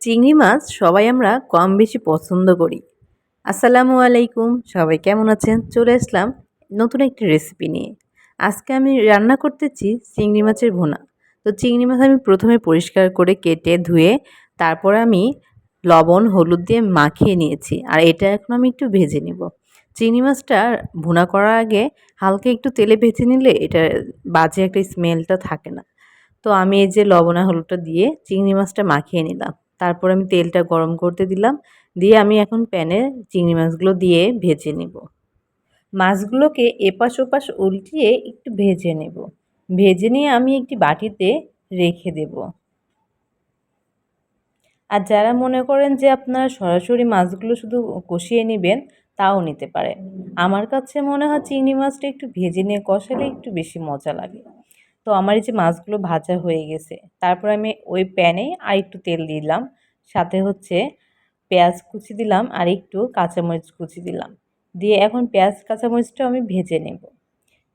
চিংড়ি মাছ সবাই আমরা কম বেশি পছন্দ করি। আসসালামু আলাইকুম, সবাই কেমন আছেন? চলে আসলাম নতুন একটি রেসিপি নিয়ে। আজকে আমি রান্না করতেছি চিংড়ি মাছের ভুনা। তো চিংড়ি মাছ আমি প্রথমে পরিষ্কার করে কেটে ধুয়ে তারপর আমি লবণ, হলুদ দিয়ে মাখিয়ে নিয়েছি। আর এটা এখন আমি একটু ভেজে নিব। চিংড়ি মাছটা ভুনা করার আগে হালকা একটু তেলে ভেজে নিলে এটা বাজে একটা স্মেলটা থাকে না। তো আমি এই যে লবণা হলুদটা দিয়ে চিংড়ি মাছটা মাখিয়ে নিলাম। তারপর আমি তেলটা গরম করতে দিলাম। দিয়ে আমি এখন প্যানে চিংড়ি মাছগুলো দিয়ে ভেজে নেব। মাছগুলোকে এপাশ ওপাশ উল্টিয়ে একটু ভেজে নেব। ভেজে নিয়ে আমি একটি বাটিতে রেখে দেব। আর যারা মনে করেন যে আপনারা সরাসরি মাছগুলো শুধু কষিয়ে নেবেন, তাও নিতে পারেন। আমার কাছে মনে হয় চিংড়ি মাছটা একটু ভেজে নিয়ে কষালে একটু বেশি মজা লাগে। তো আমার এই যে মাছগুলো ভাজা হয়ে গেছে, তারপর আমি ওই প্যানে আর একটু তেল দিলাম, সাথে হচ্ছে পেঁয়াজ কুচি দিলাম আর একটু কাঁচামরিচ কুচি দিলাম, দিয়ে এখন পেঁয়াজ কাঁচামরিচটাও আমি ভেজে নেব,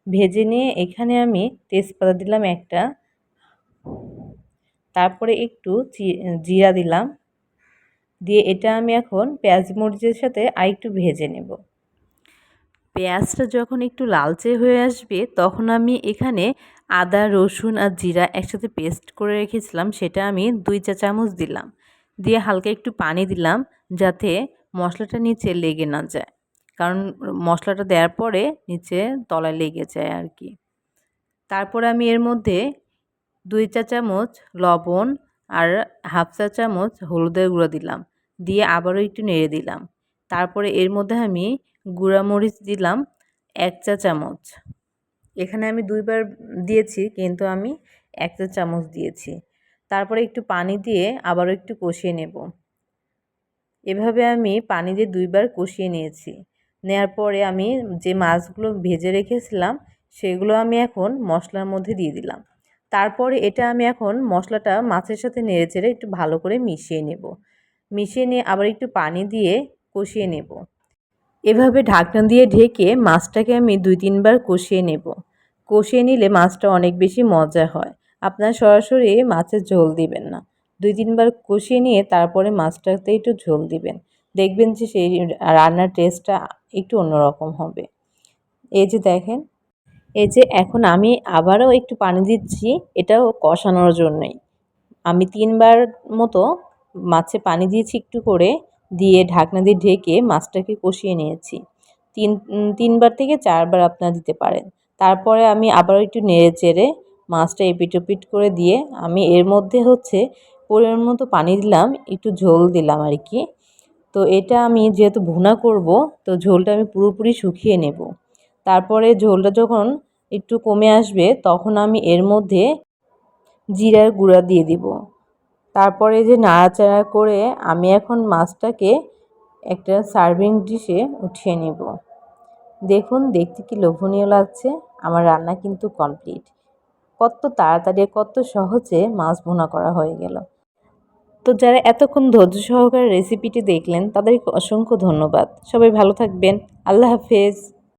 ভেজে নিয়ে এখানে আমি তেজপাতা দিলাম একটা, তারপরে একটু জিরা দিলাম, দিয়ে এটা আমি এখন পেঁয়াজ মরিচের সাথে আর একটু ভেজে নেব। পেঁয়াজটা যখন একটু লালচে হয়ে আসবে, তখন আমি এখানে আদা, রসুন আর জিরা একসাথে পেস্ট করে রেখেছিলাম, সেটা আমি দুই চা চামচ দিলাম। দিয়ে হালকা একটু পানি দিলাম যাতে মশলাটা নিচে লেগে না যায়। কারণ মশলাটা দেওয়ার পরে নিচে তলায় লেগে যায় আর কি। তারপরে আমি এর মধ্যে দুই চা চামচ লবণ আর হাফ চা চামচ হলুদের গুঁড়ো দিলাম। দিয়ে আবারও একটু নেড়ে দিলাম। তারপরে এর মধ্যে আমি গুঁড়ামরিচ দিলাম এক চা চামচ। এখানে আমি দুইবার দিয়েছি, কিন্তু আমি এক চা চামচ দিয়েছি। তারপরে একটু পানি দিয়ে আবারও একটু কষিয়ে নেব। এভাবে আমি পানি দিয়ে দুইবার কষিয়ে নিয়েছি। নেয়ার পরে আমি যে মাছগুলো ভেজে রেখেছিলাম, সেগুলো আমি এখন মশলার মধ্যে দিয়ে দিলাম। তারপরে এটা আমি এখন মশলাটা মাছের সাথে নেড়ে চেড়ে একটু ভালো করে মিশিয়ে নেব। মিশিয়ে নিয়ে আবার একটু পানি দিয়ে কষিয়ে নেব। এভাবে ঢাকনা দিয়ে ঢেকে মাছটাকে আমি দুই তিনবার কষিয়ে নেব। কষিয়ে নিলে মাছটা অনেক বেশি মজা হয়। আপনার সরাসরি মাছের ঝোল দিবেন না। দুই তিনবার কষিয়ে নিয়ে তারপরে মাছটাতে একটু ঝোল দিবেন। দেখবেন যে সেই রান্নার টেস্টটা একটু অন্যরকম হবে। এই যে দেখেন, এই যে এখন আমি আবারও একটু পানি দিচ্ছি, এটাও কষানোর জন্যই। আমি তিনবার মতো মাছে পানি দিয়েছি একটু করে। দিয়ে ঢাকনা দিয়ে ঢেকে মাছটাকে কষিয়ে নিয়েছি। তিন তিনবার থেকে চারবার আপনারা দিতে পারেন। তারপরে আমি আবার একটু নেড়ে চেড়ে মাছটা এপিট ওপিট করে দিয়ে আমি এর মধ্যে হচ্ছে পরিমাণ মতো পানি দিলাম, একটু ঝোল দিলাম আর কি। তো এটা আমি যেহেতু ভুনা করব, তো ঝোলটা আমি পুরোপুরি শুকিয়ে নেব। তারপরে ঝোলটা যখন একটু কমে আসবে, তখন আমি এর মধ্যে জিরার গুঁড়া দিয়ে দিব। তারপরে যে নাড়াচাড়া করে আমি এখন মাছটাকে একটা সার্ভিং ডিশে উঠিয়ে নেব। দেখুন, দেখতে কি লোভনীয় লাগছে। আমার রান্না কিন্তু কমপ্লিট। কত তাড়াতাড়ি, কত সহজে মাছ ভুনা করা হয়ে গেল। তো যারা এতক্ষণ ধৈর্য সহকারে রেসিপিটি দেখলেন, তাদেরকে অসংখ্য ধন্যবাদ। সবাই ভালো থাকবেন। আল্লাহ হাফেজ।